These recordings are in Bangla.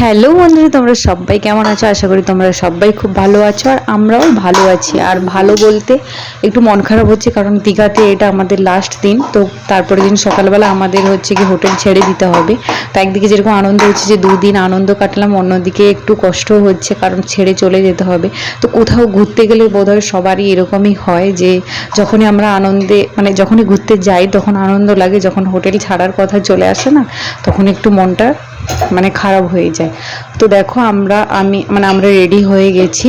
হ্যালো বন্ধুরা, তোমরা সবাই কেমন আছো? আশা করি তোমরা সবাই খুব ভালো আছো আর আমরাও ভালো আছি। আর ভালো বলতে একটু মন খারাপ হচ্ছে কারণ দীঘাতে এটা আমাদের লাস্ট দিন, তো তারপরে দিন সকালবেলা আমাদের হচ্ছে কি হোটেল ছেড়ে দিতে হবে। তো একদিকে যেরকম আনন্দ হচ্ছে যে দুদিন আনন্দ কাটলাম, অন্যদিকে একটু কষ্ট হচ্ছে কারণ ছেড়ে চলে যেতে হবে। তো কোথাও ঘুরতে গেলে বোধহয় সবারই এরকমই হয় যে যখনই আমরা আনন্দে মানে যখনই ঘুরতে যাই তখন আনন্দ লাগে, যখন হোটেল ছাড়ার কথা চলে আসে না, তখন একটু মনটা মানে খারাপ হয়ে যায়। তো দেখো আমরা, আমি মানে আমরা রেডি হয়ে গেছি।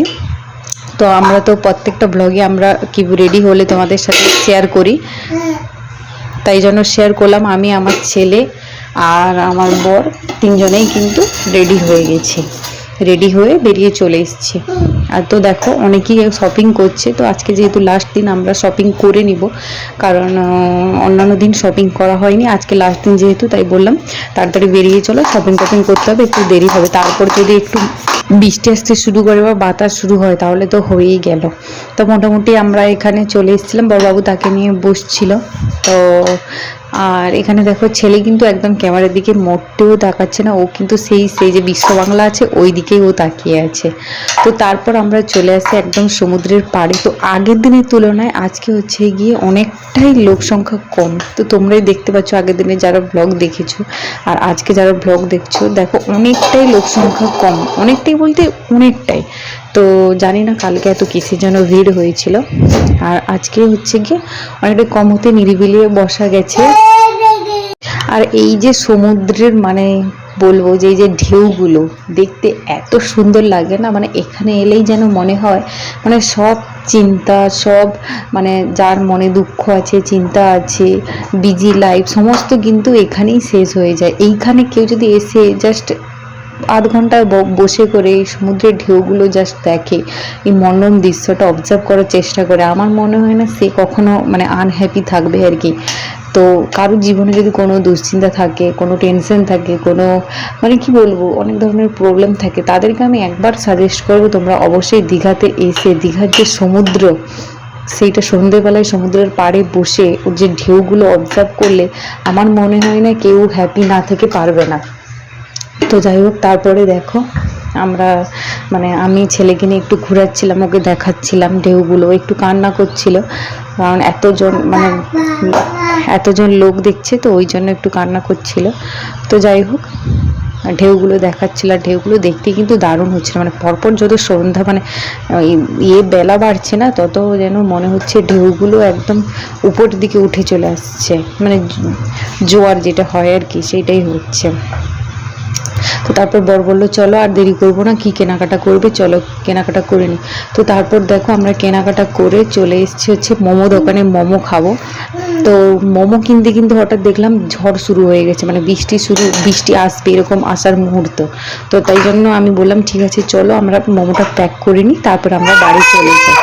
তো আমরা তো প্রত্যেকটা ব্লগে আমরা কি রেডি হলে তোমাদের সাথে শেয়ার করি। তাই জন্য শেয়ার করলাম আমি, আমার ছেলে আর আমার বর, তিনজনেই কিন্তু রেডি হয়ে গেছি। রেডি হয়ে বেরিয়ে চলে এসেছি। আর তো দেখো, অনেকেই শপিং করছে, তো আজকে যেহেতু লাস্ট দিন আমরা শপিং করে নিব, কারণ অন্যান্য দিন শপিং করা হয়নি, আজকে লাস্ট দিন যেহেতু, তাই বললাম, তাড়াতাড়ি বেরিয়ে চলো শপিং টপিং করতে হবে, একটু দেরি হবে। তারপর যদি একটু বৃষ্টি আসতে শুরু করে বা বাতাস শুরু হয়, তাহলে তো হয়েই গেল। তো মোটামুটি আমরা এখানে চলে এসেছিলাম, বড়বাবু তাকে নিয়ে বসছিল। তো আর এখানে দেখো ছেলে কিন্তু একদম ক্যামেরার দিকে মোটেও তাকাচ্ছে না, ও কিন্তু সেই সেই যে বিশ্ব বাংলা আছে, ওই দিকেই ও তাকিয়ে আছে। তো তারপর আমরা চলে আসি একদম সমুদ্রের পাড়ে। তো আগের দিনের তুলনায় আজকে হচ্ছে গিয়ে অনেকটাই লোক সংখ্যা কম। তো তোমরাই দেখতে পাচ্ছ আগের দিনে যারা ব্লগ দেখেছ আর আজকে যারা ব্লগ দেখছ, দেখো অনেকটাই লোক সংখ্যা কম। অনেকটাই বলতে অনেকটাই। তো জানি না কালকে এত কিসের জন্য ভিড় হয়েছিল। আর আজকে হচ্ছে গিয়ে অনেকটা কম হতে নিরিবিলি বসা গেছে। আর এই যে সমুদ্রের মানে বলব যে এই যে ঢেউগুলো দেখতে এত সুন্দর লাগে না? মানে এখানে এলেই যেন মনে হয় মানে সব চিন্তা, সব মানে যার মনে দুঃখ আছে, চিন্তা আছে বিজি লাইফ সমস্ত কিন্তু এখানেই শেষ হয়ে যায়। এইখানে কেউ যদি এসে জাস্ট আধ ঘণ্টা বসে করে এই সমুদ্রের ঢেউগুলো জাস্ট দেখে, এই মনোরম দৃশ্যটা অবজার্ভ করার চেষ্টা করে। আমার মনে হয় না সে কখনো মানে আনহ্যাপি থাকবে আর কি। তো কারোর জীবনে যদি কোনো দুশ্চিন্তা থাকে, কোনো টেনশন থাকে, কোনো মানে কি বলব, অনেক ধরনের প্রবলেম থাকে, তাদেরকে আমি একবার সাজেস্ট করব, তোমরা অবশ্যই দীঘাতে এসে, দীঘার যে সমুদ্র, সেইটা সন্ধেবেলায় সমুদ্রের পাড়ে বসে, ওর যে ঢেউগুলো অবজার্ভ করলে, আমার মনে হয় না কেউ হ্যাপি না থেকে পারবে না। তো যাই হোক, তারপরে দেখো, আমরা মানে আমি ছেলেকে নিয়ে একটু ঘোরাচ্ছিলাম, ওকে দেখাচ্ছিলাম ঢেউগুলো একটু কান্না করছিল। কারণ এতজন মানে এতজন লোক দেখছে, তো ওই জন্য একটু কান্না করছিল। তো যাই হোক, ঢেউগুলো দেখাচ্ছিল, আর ঢেউগুলো দেখতে কিন্তু দারুণ হচ্ছিল। মানে পরপর যত সন্ধ্যা মানে ইয়ে বেলা বাড়ছে না, তত যেন মনে হচ্ছে ঢেউগুলো একদম উপরের দিকে উঠে চলে আসছে। মানে জোয়ার যেটা হয় আর কি সেটাই হচ্ছে। তো তারপর বর বলল, চলো আর দেরি করব না, কি কেনাকাটা করবে? চলো কেনাকাটা করে নি। তো তারপর দেখো আমরা কেনাকাটা করে চলে এসেছি হচ্ছে মোমো দোকানে, মোমো খাব। তো মোমো কিনতে কিন্তু হঠাৎ দেখলাম ঝড় শুরু হয়ে গেছে মানে বৃষ্টি শুরু, বৃষ্টি আসবে এরকম আসার মুহূর্ত। তো তাই জন্য আমি বললাম, ঠিক আছে, চলো আমরা মোমোটা প্যাক করে নিই তারপর আমরা বাড়ি চলে যাই।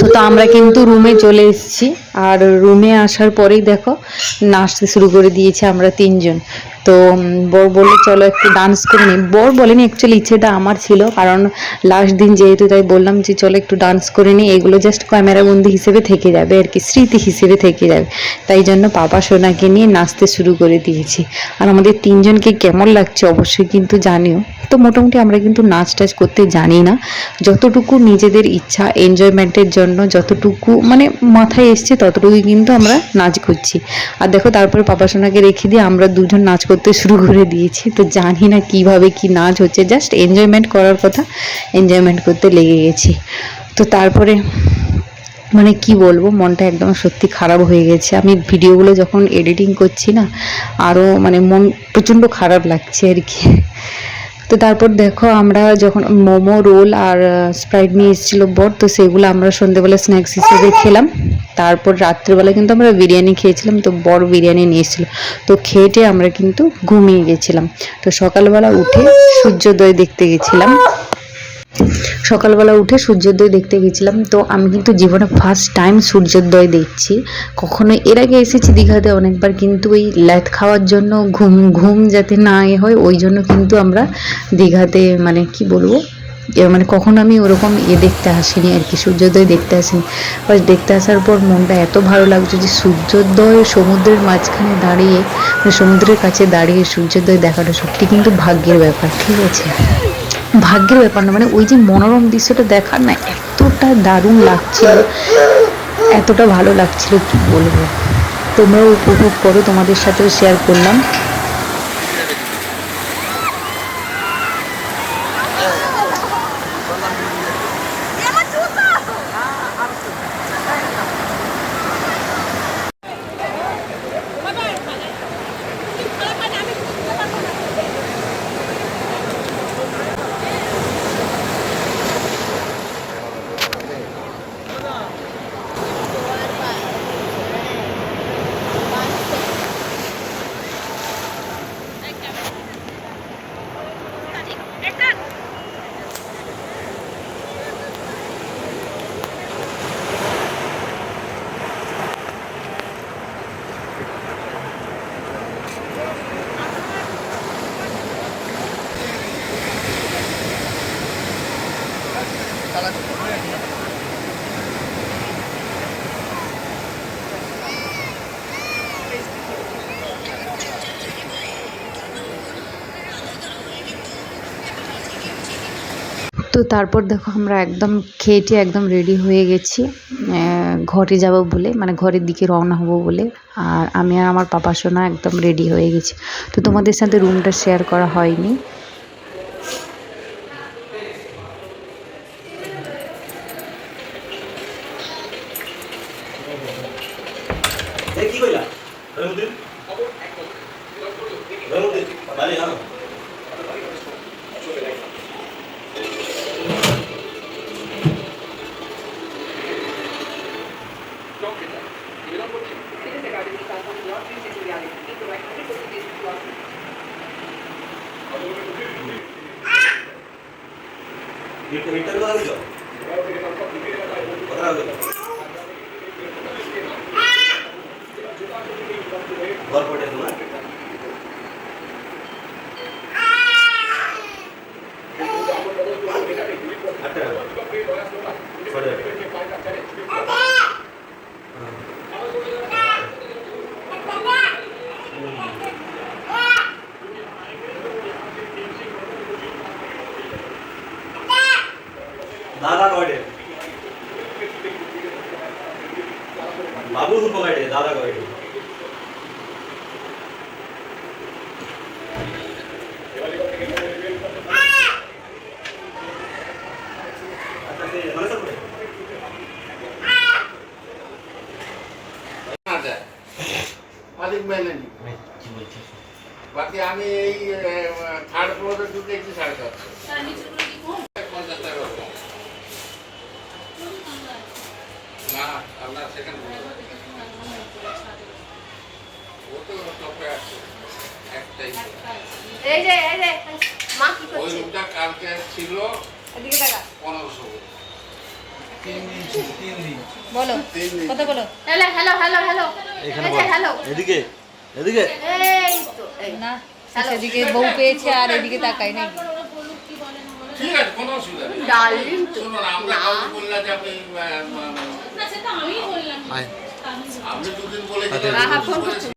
তো তো আমরা কিন্তু রুমে চলে এসেছি। আর রুমে আসার পরেই দেখো, নাচতে শুরু করে দিয়েছে আমরা তিনজন। তো বর বলল, চলো একটু ডান্স করে নিই বর বলেনি অ্যাকচুয়ালি ইচ্ছেটা আমার ছিল, কারণ লাস্ট দিন যেহেতু তাই বললাম যে, চলো একটু ডান্স করে নিই এগুলো জাস্ট ক্যামেরাবন্দি হিসেবে থেকে যাবে আর কি, স্মৃতি হিসেবে থেকে যাবে। তাই জন্য পাপা সোনাকে নিয়ে নাচতে শুরু করে দিয়েছি। আর আমাদের তিনজনকে কেমন লাগছে অবশ্যই কিন্তু জানিও। তো মোটামুটি আমরা কিন্তু নাচ টাচ করতে জানি না। যতটুকু নিজেদের ইচ্ছা এনজয়মেন্টের জন্য যতটুকু মানে মাথায় এসছে ততটুকুই কিন্তু আমরা নাচ করছি। আর দেখো তারপরে পাপা সোনাকে রেখে দিয়ে আমরা দুজন নাচ করতে শুরু করে দিয়েছি। তো জানি না কীভাবে কি নাচ হচ্ছে জাস্ট এনজয়মেন্ট করার কথা এনজয়মেন্ট করতে লেগে গেছি। তো তারপরে মানে কি বলব, মনটা একদম সত্যি খারাপ হয়ে গেছে। আমি ভিডিওগুলো যখন এডিটিং করছি না আরও মানে মন প্রচণ্ড খারাপ লাগছে আর কি। তো তারপর দেখো আমরা যখন মোমো, রোল আর স্প্রাইট নিয়ে এসেছিল বট তো সেগুলো আমরা সন্ধ্যেবেলা স্ন্যাক্স হিসেবে খেলাম। তারপর রাত্রিবেলা কিন্তু আমরা বিরিয়ানি খেয়েছিলাম, তো বড় বিরিয়ানি নিয়ে এসেছিল। তো খেটে আমরা কিন্তু ঘুমিয়ে গেছিলাম। তো সকালবেলা উঠে সূর্যোদয় দেখতে গেছিলাম। সকালবেলা উঠে সূর্যোদয় দেখতে গেছিলাম। তো আমি কিন্তু জীবনে ফার্স্ট টাইম সূর্যোদয় দেখছি। কখনো এর আগে এসেছি দীঘাতে অনেকবার, কিন্তু ওই ল্যাথ খাওয়ার জন্য ঘুম ঘুম যাতে না এ হয়, ওই জন্য কিন্তু আমরা দীঘাতে মানে কি বলব? মানে কখনো আমি ওরকম এ দেখতে আসিনি আর কি, সূর্যোদয় দেখতে আসিনি। বাস দেখতে আসার পর মনটা এত ভালো লাগছে যে সূর্যোদয় সমুদ্রের মাঝখানে দাঁড়িয়ে মানে সমুদ্রের কাছে দাঁড়িয়ে সূর্যোদয় দেখাটা সত্যি কিন্তু ভাগ্যের ব্যাপার, ঠিক আছে? ভাগ্যের ব্যাপার না মানে ওই যে মনোরম দৃশ্যটা দেখার না এতটা দারুণ লাগছিল, এতটা ভালো লাগছিল, কি বলব? তোমরাও উপভোগ করো, তোমাদের সাথেও শেয়ার করলাম। তো তারপর দেখো আমরা একদম খেয়েটে একদম রেডি হয়ে গেছি। ঘরে যাব বলে মানে ঘরের দিকে রওনা হব বলে। আর আমি আর আমার পাপা সোনা একদম রেডি হয়ে গেছি। তো তোমাদের সাথে রুমটা শেয়ার করা হয়নি। কি কইলা? మీకు రిటర్న్ కాదు. ಬರ್ಬೋದೇನು ಅಟ್ಟ से mana sab আছে মালিক মেনে নি বাকি আমি এই থার্ড ফ্লোরে ঢুকেছি সাড়ে চারশো এই যে এই যে মা কি ওই রুমটা কালকে ছিল এদিকে দেখা। পনেরোশো। বলো তিন দিন। কথা বলো। Hello hello hello hello. এই হ্যালো। এদিকে এদিকে। এই তো না সেদিকে বউ পেয়েছে আর এদিকে তাকাই নাকি ঠিক আছে কোনো অসুবিধা নেই। ডার্লিং শুনুন আমরা কাউকে বললাম যে আপনি আহ, আহ, আপনি দুদিন বলে।